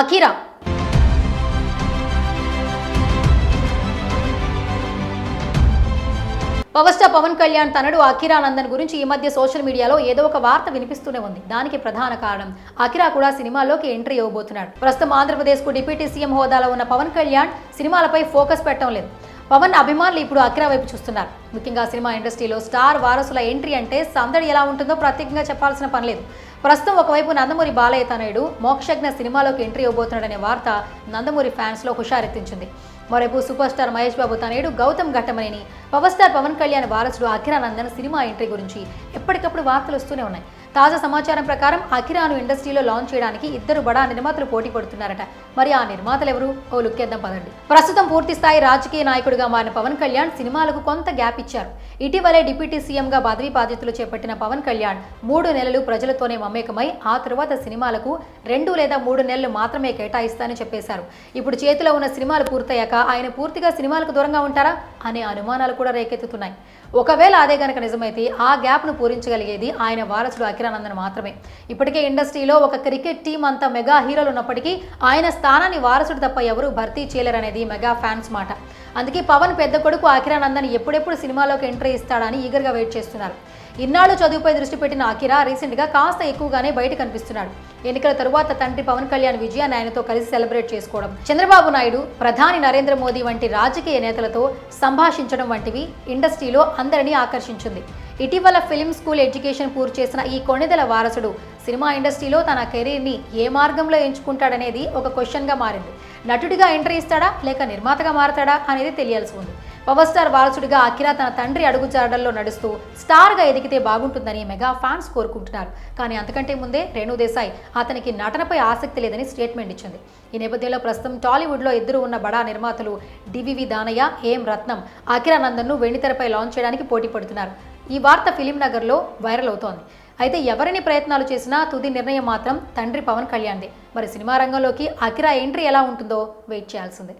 Akira. Power star Pawan Kalyan తనడు అఖిరానందన్ గురించి ఈ మధ్య సోషల్ మీడియాలో ఏదో ఒక వార్త వినిపిస్తూనే ఉంది. దానికి ప్రధాన కారణం అఖిరా కూడా సినిమాల్లోకి ఎంట్రీ ఇవ్వబోతున్నాడు. ప్రస్తుతం ఆంధ్రప్రదేశ్కు డిప్యూటీ సీఎం హోదాలో ఉన్న పవన్ కళ్యాణ్ సినిమాలపై ఫోకస్ పెట్టడం లేదు. పవన్ అభిమానులు ఇప్పుడు అఖిరా వైపు చూస్తున్నారు. ముఖ్యంగా సినిమా ఇండస్ట్రీలో స్టార్ వారసుల ఎంట్రీ అంటే సందడి ఎలా ఉంటుందో ప్రత్యేకంగా చెప్పాల్సిన పని లేదు. ప్రస్తుతం ఒకవైపు నందమూరి బాలయ్య తనయుడు మోక్షజ్ఞ సినిమాలోకి ఎంట్రీ ఇవ్వబోతున్నాడనే వార్త నందమూరి ఫ్యాన్స్లో హుషారెత్తించింది. మరోపు సూపర్ స్టార్ మహేష్ బాబు తనయుడు గౌతమ్ ఘట్టమనేని. పవర్ స్టార్ పవన్ కళ్యాణ్ వారసుడు అఖిరానందన్ సినిమా ఎంట్రీ గురించి ఎప్పటికప్పుడు వార్తలు వస్తూనే ఉన్నాయి. తాజా సమాచారం ప్రకారం అఖిరాను ఇండస్ట్రీలో లాంచ్ చేయడానికి ఇద్దరు బడా నిర్మాతలు పోటీ పడుతున్నారట. మరి ఆ నిర్మాతలు ఎవరు? ఓ లుక్కేద్దాం పదండి. ప్రస్తుతం పూర్తి స్థాయి రాజకీయ నాయకుడిగా మారిన పవన్ కళ్యాణ్ సినిమాలకు కొంత గ్యాప్ ఇచ్చారు. ఇటీవలే డిప్యూటీ సీఎంగా పదవీ బాధ్యతలు చేపట్టిన పవన్ కళ్యాణ్ మూడు నెలలు ప్రజలతోనే మమేకమై ఆ తరువాత సినిమాలకు రెండు లేదా మూడు నెలలు మాత్రమే కేటాయిస్తానని చెప్పేశారు. ఇప్పుడు చేతిలో ఉన్న సినిమాలు పూర్తయ్యాక ఆయన పూర్తిగా సినిమాలకు దూరంగా ఉంటారా అనే అనుమానాలు కూడా రేకెత్తుతున్నాయి. ఒకవేళ అదే కనుక నిజమైతే ఆ గ్యాప్ను పూరించగలిగేది ఆయన వారసుడు అఖిరానందన్ మాత్రమే. ఇప్పటికే ఇండస్ట్రీలో ఒక క్రికెట్ టీం అంత మెగా హీరోలు ఉన్నప్పటికీ ఆయన స్థానాన్ని వారసుడు తప్ప ఎవరూ భర్తీ చేయలేరనేది మెగా ఫ్యాన్స్ మాట. అందుకే పవన్ పెద్ద కొడుకు అఖిరానందన్ ఎప్పుడెప్పుడు సినిమాలోకి ఎంట్రీ ఇస్తాడని ఈగర్గా వెయిట్ చేస్తున్నారు. ఇన్నాళ్ళు చదువుపై దృష్టి పెట్టిన అఖిరా రీసెంట్గా కాస్త ఎక్కువగానే బయట కనిపిస్తున్నాడు. ఎన్నికల తరువాత తండ్రి పవన్ కళ్యాణ్ విజయాన్ని ఆయనతో కలిసి సెలబ్రేట్ చేసుకోవడం. చంద్రబాబు నాయుడు ప్రధాని నరేంద్ర మోదీ వంటి రాజకీయ నేతలతో సంభాషించడం వంటివి ఇండస్ట్రీలో అందరినీ ఆకర్షించింది. ఇటీవల ఫిల్మ్ స్కూల్ ఎడ్యుకేషన్ పూర్తి చేసిన ఈ కొణిదెల వారసుడు సినిమా ఇండస్ట్రీలో తన కెరీర్ని ఏ మార్గంలో ఎంచుకుంటాడనేది ఒక క్వశ్చన్గా మారింది. నటుడిగా ఎంట్రీ ఇస్తాడా? లేక నిర్మాతగా మారతాడా? అనేది తెలియాల్సి ఉంది. పవర్ స్టార్ వారసుడిగా అఖిల తన తండ్రి అడుగుజాడల్లో నడుస్తూ స్టార్గా ఎదిగితే బాగుంటుందని మెగా ఫ్యాన్స్ కోరుకుంటున్నారు. కానీ అంతకంటే ముందే రేణు దేశాయ్ అతనికి నటనపై ఆసక్తి లేదని స్టేట్మెంట్ ఇచ్చింది. ఈ నేపథ్యంలో ప్రస్తుతం టాలీవుడ్లో ఇద్దరు ఉన్న బడా నిర్మాతలు డివివి దానయ్య ఏం రత్నం అఖిరానందన్ను వెండితెరపై లాంచ్ చేయడానికి పోటీ పడుతున్నారు. ఈ వార్త ఫిలిం నగర్లో వైరల్ అవుతోంది. అయితే ఎవరిని ప్రయత్నాలు చేసినా తుది నిర్ణయం మాత్రం తండ్రి పవన్ కళ్యాణ్దే. మరి సినిమా రంగంలోకి అఖిరా ఎంట్రీ ఎలా ఉంటుందో వెయిట్ చేయాల్సిందే.